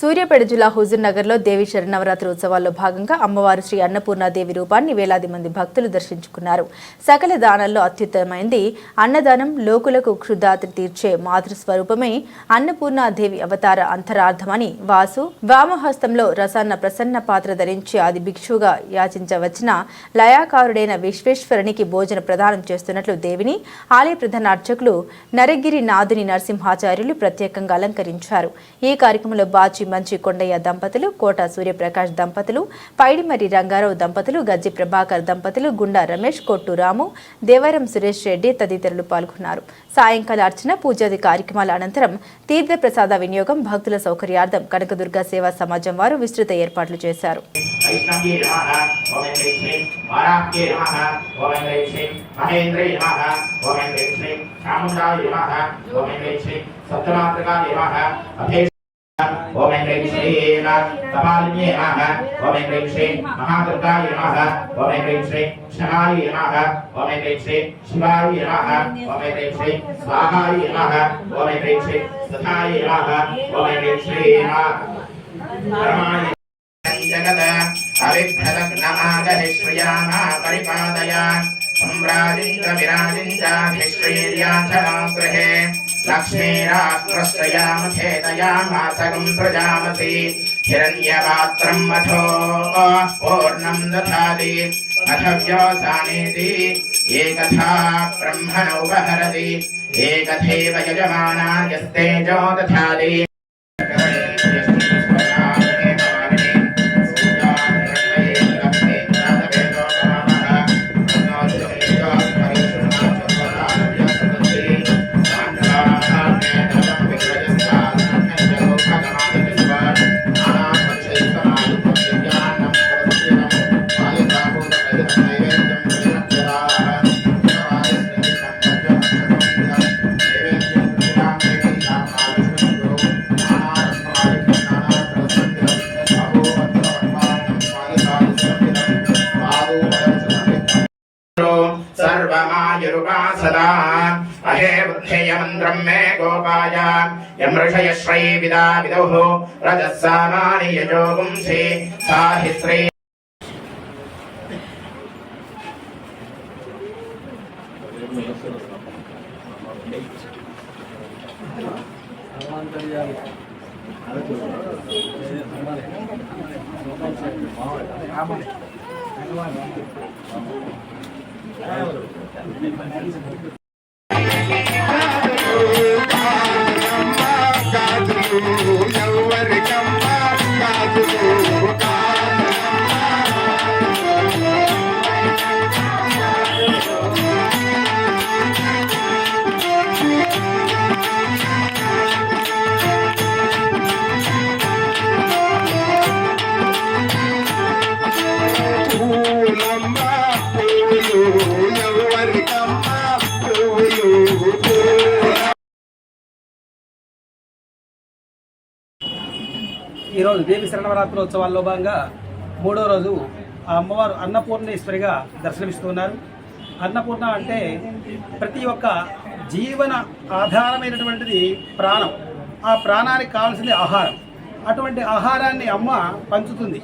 సూర్యాపేట జిల్లా హుజూర్ నగర్లో దేవి శరణవరాత్రి ఉత్సవాల్లో భాగంగా అమ్మవారు శ్రీ అన్నపూర్ణాదేవి రూపాన్ని వేలాది మంది భక్తులు దర్శించుకున్నారు. సకల దానాల్లో అత్యుత్తమైంది అన్నదానం లోకులకు క్షుద్ధాత్రి తీర్చే మాతృస్వరూపమే అన్నపూర్ణాదేవి అవతార అంతరార్థమని వాసు వామహస్తంలో రసాన్న ప్రసన్న పాత్ర ధరించి ఆది భిక్షువుగా యాచించవచ్చిన లయాకారుడైన విశ్వేశ్వరునికి భోజన ప్రదానం చేస్తున్నట్లు దేవిని ఆలయ ప్రధాన అర్చకులు నరగిరి నాదుని నరసింహాచార్యులు ప్రత్యేకంగా అలంకరించారు. ఈ కార్యక్రమంలో బాచి మంచి కొండయ్య దంపతులు కోట సూర్యప్రకాష్ దంపతులు పైడిమరి రంగారావు దంపతులు గజ్జి ప్రభాకర్ దంపతులు గుండా రమేష్ కొట్టు రాము దేవరం సురేష్ రెడ్డి తదితరులు పాల్గొన్నారు. సాయంకాల అర్చన పూజాది కార్యక్రమాల అనంతరం తీర్థప్రసాద వినియోగం భక్తుల సౌకర్యార్థం కనకదుర్గ సేవా సమాజం వారు విస్తృత ఏర్పాట్లు చేశారు. వైష్ణవ్యే ओम ऐं श्रीं कपालिन्ये नमः ओम ऐं श्रीं महादुर्गाय नमः ओम ऐं श्रीं क्षणाय नमः ओम ऐं श्रीं शिवाय नमः ओम ऐं श्रीं स्वाहाय नमः ओम ऐं श्रीं सखाय नमः ओम ऐं श्रीं परमाय जगद हरिभ्रदग्नमागरिश्रियामा परिपादया सम्राजिन्द्र विराजिन्द्राभिश्रेर्याथनाग्रहे लक्ष्मीरात्रश्रयामखेदयामासगम् प्रजामसि हिरण्यपात्रम् मथो पूर्णम् दधाति। अथव्यवसानेति एकथा ब्रह्मणो उपहरति एकथैव यजमाना यस्तेजो दधाति। सर्वमायुरुपासदा अहे बुद्धेयमन्त्रम् मे गोपाय। यमृषयश्रैविदा विदौः रजःसामानि यजोगुंसि सा हि श्री Thank you. 見えません? ఈరోజు దేవి శరణవరాత్రోత్సవాల్లో భాగంగా మూడో రోజు ఆ అమ్మవారు అన్నపూర్ణేశ్వరిగా దర్శనమిస్తున్నారు. అన్నపూర్ణ అంటే ప్రతి ఒక్క జీవన ఆధారమైనటువంటిది ప్రాణం. ఆ ప్రాణానికి కావాల్సింది ఆహారం. అటువంటి ఆహారాన్ని అమ్మ పంచుతుంది.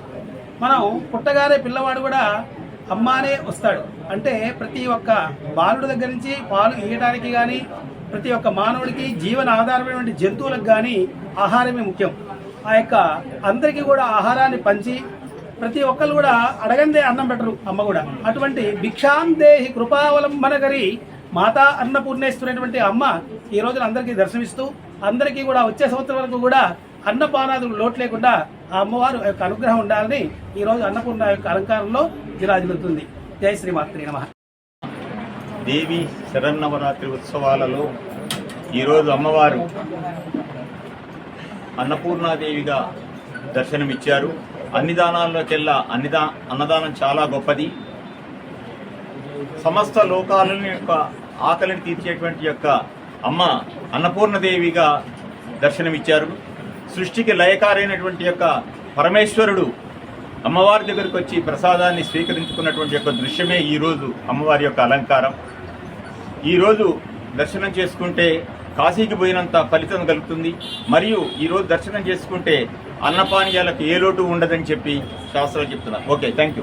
మనం పుట్టగానే పిల్లవాడు కూడా అమ్మానే వస్తాడు. అంటే ప్రతి ఒక్క బాలుడి దగ్గర నుంచి పాలు ఇయ్యడానికి కానీ ప్రతి ఒక్క మానవుడికి జీవన ఆధారమైనటువంటి జంతువులకు కానీ ఆహారమే ముఖ్యం. ఆ యొక్క అందరికీ కూడా ఆహారాన్ని పంచి ప్రతి ఒక్కరు కూడా అడగందే అన్నం పెట్టరు అమ్మ కూడా. అటువంటి భిక్షాందేహి కృపావలంబనకరి మాతా అన్నపూర్ణేశ్వరైనటువంటి అమ్మ ఈ రోజున అందరికీ దర్శనమిస్తూ అందరికీ కూడా వచ్చే సంవత్సరం వరకు కూడా అన్నపానాదులు లోటు లేకుండా ఆ అమ్మవారు యొక్క అనుగ్రహం ఉండాలని ఈ రోజు అన్నపూర్ణ యొక్క అలంకారంలో విరాజిల్లుతుంది. జై శ్రీమాత్రి నమ. దేవి శరన్నవరాత్రి ఉత్సవాలలో ఈరోజు అమ్మవారు అన్నపూర్ణాదేవిగా దర్శనమిచ్చారు. అన్ని దానాల్లోకెల్లా అన్నిదా అన్నదానం చాలా గొప్పది. సమస్త లోకాలని యొక్క ఆకలిని తీర్చేటువంటి యొక్క అమ్మ అన్నపూర్ణదేవిగా దర్శనమిచ్చారు. సృష్టికి లయకారైనటువంటి యొక్క పరమేశ్వరుడు అమ్మవారి దగ్గరికి వచ్చి ప్రసాదాన్ని స్వీకరించుకున్నటువంటి యొక్క దృశ్యమే ఈరోజు అమ్మవారి యొక్క అలంకారం. ఈరోజు దర్శనం చేసుకుంటే కాశీకి పోయినంత ఫలితం కలుగుతుంది. మరియు ఈరోజు దర్శనం చేసుకుంటే అన్నపానీయాలకు ఏ లోటు ఉండదని చెప్పి శాస్త్రాలు చెప్తున్నారు. Okay thank you